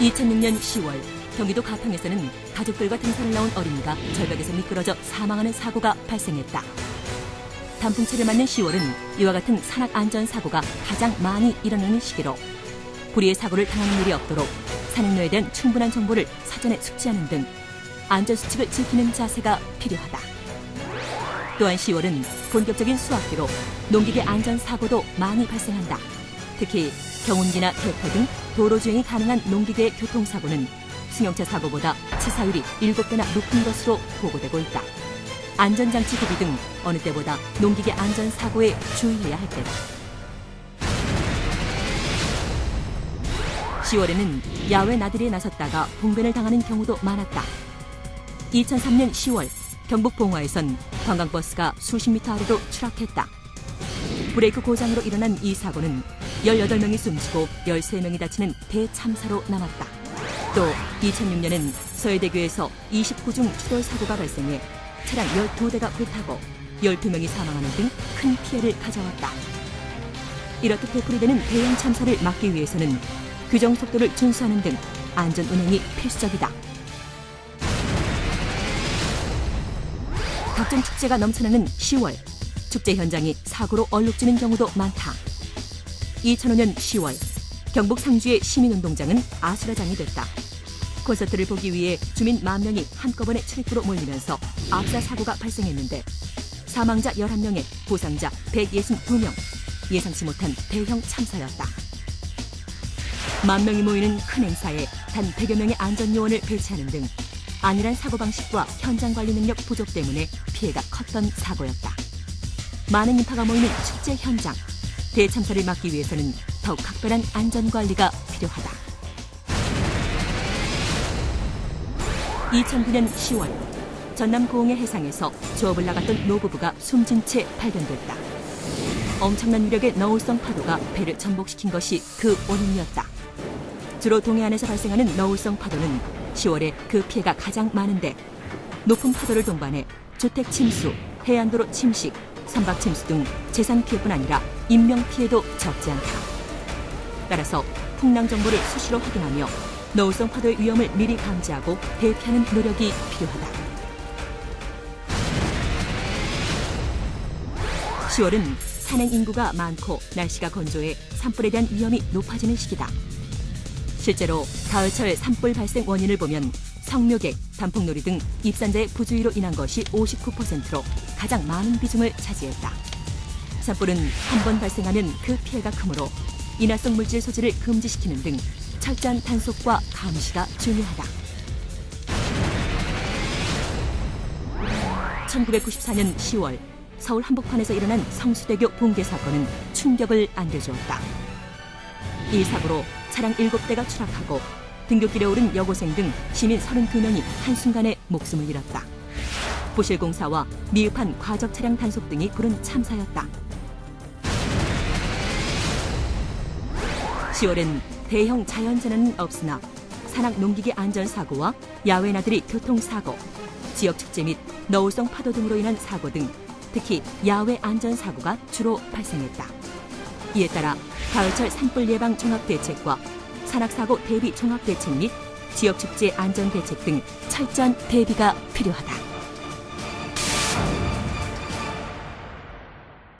2006년 10월 경기도 가평에서는 가족들과 등산을 나온 어린이가 절벽에서 미끄러져 사망하는 사고가 발생했다. 단풍철을 맞는 10월은 이와 같은 산악 안전 사고가 가장 많이 일어나는 시기로 불의의 사고를 당하는 일이 없도록 산행로에 대한 충분한 정보를 사전에 숙지하는 등 안전 수칙을 지키는 자세가 필요하다. 또한 10월은 본격적인 수학기로 농기계 안전 사고도 많이 발생한다. 특히 경운기나 대포 등 도로 주행이 가능한 농기계의 교통사고는 승용차 사고보다 치사율이 7배나 높은 것으로 보고되고 있다. 안전장치 구비 등 어느 때보다 농기계 안전사고에 주의해야 할 때다. 10월에는 야외 나들이에 나섰다가 봉변을 당하는 경우도 많았다. 2003년 10월 경북 봉화에선 관광버스가 수십 미터 아래로 추락했다. 브레이크 고장으로 일어난 이 사고는 18명이 숨지고 13명이 다치는 대참사로 남았다. 또 2006년엔 서해대교에서 29중 추돌 사고가 발생해 차량 12대가 불타고 12명이 사망하는 등 큰 피해를 가져왔다. 이렇듯 되풀이되는 대형 참사를 막기 위해서는 규정 속도를 준수하는 등 안전 운행이 필수적이다. 각종 축제가 넘쳐나는 10월 축제 현장이 사고로 얼룩지는 경우도 많다. 2005년 10월 경북 상주의 시민운동장은 아수라장이 됐다. 콘서트를 보기 위해 주민 만 명이 한꺼번에 출입구로 몰리면서 압사 사고가 발생했는데 사망자 11명에 부상자 162명, 예상치 못한 대형 참사였다. 만 명이 모이는 큰 행사에 단 100여 명의 안전요원을 배치하는 등 안일한 사고방식과 현장 관리 능력 부족 때문에 피해가 컸던 사고였다. 많은 인파가 모이는 축제 현장, 대참사를 막기 위해서는 더욱 각별한 안전관리가 필요하다. 2009년 10월 전남 고흥의 해상에서 조업을 나갔던 노부부가 숨진 채 발견됐다. 엄청난 위력의 너울성 파도가 배를 전복시킨 것이 그 원인이었다. 주로 동해안에서 발생하는 너울성 파도는 10월에 그 피해가 가장 많은데 높은 파도를 동반해 주택 침수, 해안도로 침식, 선박 침수 등 재산 피해뿐 아니라 인명 피해도 적지 않다. 따라서 풍랑 정보를 수시로 확인하며 너울성 파도의 위험을 미리 감지하고 대피하는 노력이 필요하다. 10월은 산행 인구가 많고 날씨가 건조해 산불에 대한 위험이 높아지는 시기다. 실제로 가을철 산불 발생 원인을 보면 성묘객, 단풍놀이 등 입산자의 부주의로 인한 것이 59%로 가장 많은 비중을 차지했다. 산불은 한 번 발생하면 그 피해가 크므로 인화성 물질 소지를 금지시키는 등 철저한 단속과 감시가 중요하다. 1994년 10월 서울 한복판에서 일어난 성수대교 붕괴 사건은 충격을 안겨주었다. 이 사고로 차량 7대가 추락하고 등굣길에 오른 여고생 등 시민 32명이 한순간에 목숨을 잃었다. 부실공사와 미흡한 과적 차량 단속 등이 부른 참사였다. 10월엔 대형 자연재난은 없으나 산악 농기계 안전사고와 야외 나들이 교통사고, 지역 축제 및 너울성 파도 등으로 인한 사고 등 특히 야외 안전사고가 주로 발생했다. 이에 따라 가을철 산불 예방 종합 대책과 산악 사고 대비 종합 대책 및 지역 축제 안전 대책 등 철저한 대비가 필요하다.